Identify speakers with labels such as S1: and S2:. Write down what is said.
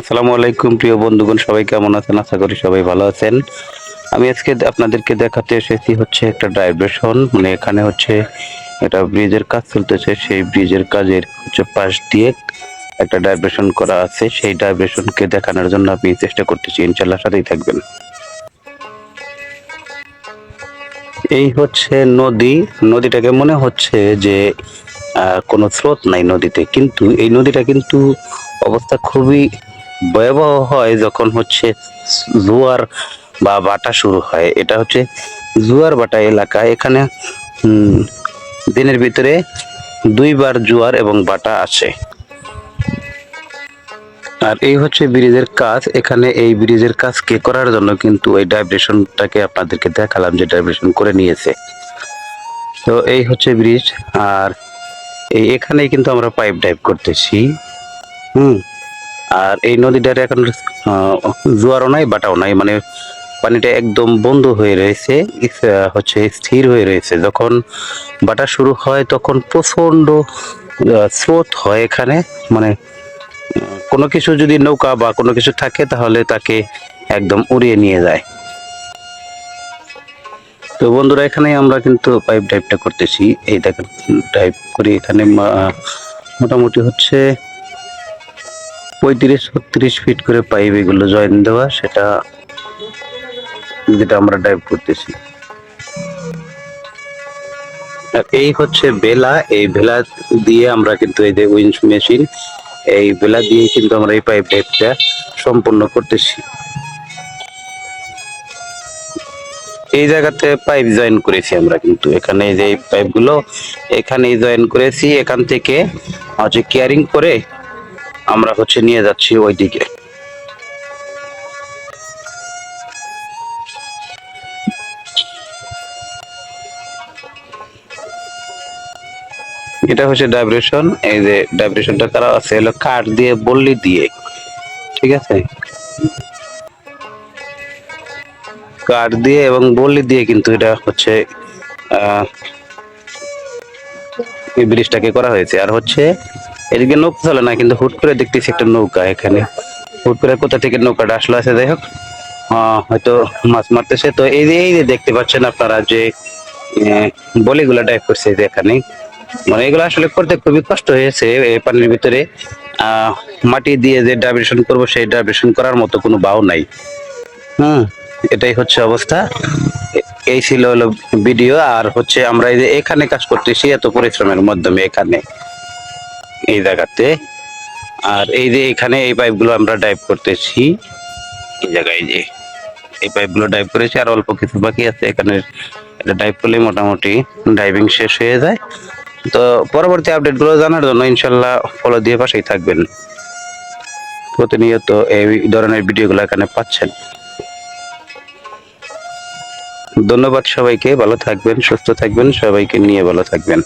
S1: আসসালামু আলাইকুম, প্রিয় বন্ধুগণ, সবাই কেমন আছেন? আশা করি সবাই ভালো আছেন। আমি আজকে আপনাদেরকে দেখাতে এসেছি হচ্ছে একটা ডাইভারশন মানে এখানে হচ্ছে এটা ব্রিজের কাজ চলতেছে। সেই ব্রিজের কাজের হচ্ছে পাশ দিয়ে একটা ডাইভারশন করা আছে। সেই ডাইভারশনকে দেখানোর জন্য আমি চেষ্টা করতেছি। ইনশাল্লাহ সাথেই থাকবেন। এই হচ্ছে নদী। নদীটাকে মনে হচ্ছে যে কোনো স্রোত নাই নদীতে। কিন্তু এই নদীটা কিন্তু অবস্থা খুবই ভয়াবহ হয় যখন হচ্ছে জোয়ার বা বাটা শুরু হয়। এটা হচ্ছে জোয়ার বাটা এলাকা। এখানে দিনের ভিতরে দুইবার জোয়ার এবং বাটা আসে আর এই হচ্ছে ব্রিজের কাজ। এখানে এই ব্রিজের কাজ কে করার জন্য কিন্তু এই ডাইভারশনটাকে আপনাদেরকে দেখালাম যে ডাইব্রেশন করে নিয়েছে। তো এই হচ্ছে ব্রিজ। আর এই এখানেই কিন্তু আমরা পাইপ ডাইভ করতেছি। হুম। আর এই নদীটার এখন জোয়ারও নাই বাটাও নাই মানে পানিটা একদম বন্ধ হয়ে রয়েছে হচ্ছে স্থির হয়ে রয়েছে। যখন বাটা শুরু হয় তখন প্রচণ্ড আহ, স্রোত হয় এখানে মানে কোনো কিছু যদি নৌকা বা কোনো কিছু থাকে তাহলে তাকে একদম উড়িয়ে নিয়ে যায়। তো বন্ধুরা, এখানে আমরা কিন্তু পাইপ ডাইভটা করতেছি। এই দেখেন ডাইভ করি এখানে মোটামুটি হচ্ছে পঁয়ত্রিশ, ছত্রিশ ফিট করে পাইপ এগুলো জয়েন দেওয়া, সেটা যেটা আমরা ডাইভ করতেছি। এই হচ্ছে বেলা এই ভেলা দিয়ে আমরা কিন্তু এই যে উইন্স মেশিন এই বেলা দিয়ে কিন্তু আমরা এই পাইপ ডাইভটা সম্পূর্ণ করতেছি। এই জায়গাতে পাইপ জয়েন করেছি আমরা কিন্তু। এখানে যে পাইপগুলো এখানে জয়েন করেছি। এখান থেকে হচ্ছে কেয়ারিং করে আমরা হচ্ছে নিয়ে যাচ্ছি ওইদিকে। এটা হচ্ছে ডাইব্রেশন এই যে ডাইব্রেশনটা করা আছে হলো কাঠ দিয়ে বললি দিয়ে। ঠিক আছে? কাঠ দিয়ে এবং বল্লি দিয়ে কিন্তু এটা হচ্ছে এই ব্রিজটাকে করা হয়েছে। আর হচ্ছে এদিকে নৌকা চলে না, কিন্তু হুট করে দেখতেছি একটা নৌকা এখানে। হুট করে কোথা থেকে নৌকাটা আসলো আছে, যাই হোক হয়তো মাছ মারতেছে। তো এই যে এই যে দেখতে পাচ্ছেন আপনারা যে বলিগুলো ডাইভ করছে এখানে। মানে এগুলো আসলে করতে খুবই কষ্ট হয়েছে এই পানির ভিতরে। মাটি দিয়ে যে ডাইভারশন করব, সেই ডাইভারশন করার মতো কোনো বাও নাই। হুম। এটাই হচ্ছে অবস্থা। এই ছিল হলো ভিডিও, আর হচ্ছে আমরা এই যে এখানে কাজ করতেছি এত পরিশ্রমের মাধ্যমে এখানে, এই জায়গাতে। আর এই যে এখানে এই পাইপগুলো আমরা ডাইভ করতেছি, এই জায়গায় যে এই পাইপগুলো ডাইভ করেছি, আর অল্প কিছু বাকি আছে এখানে। এটা ডাইভ করলে মোটামুটি ডাইভিং শেষ হয়ে যায়। তো পরবর্তী আপডেটগুলো জানার জন্য ইনশাল্লাহ ফলো দিয়ে পাশেই থাকবেন। প্রতিনিয়ত এই ধরনের ভিডিওগুলো এখানে পাচ্ছেন। ধন্যবাদ সবাইকে ভালো থাকবেন সুস্থ থাকবেন সবাইকে নিয়ে ভালো থাকবেন।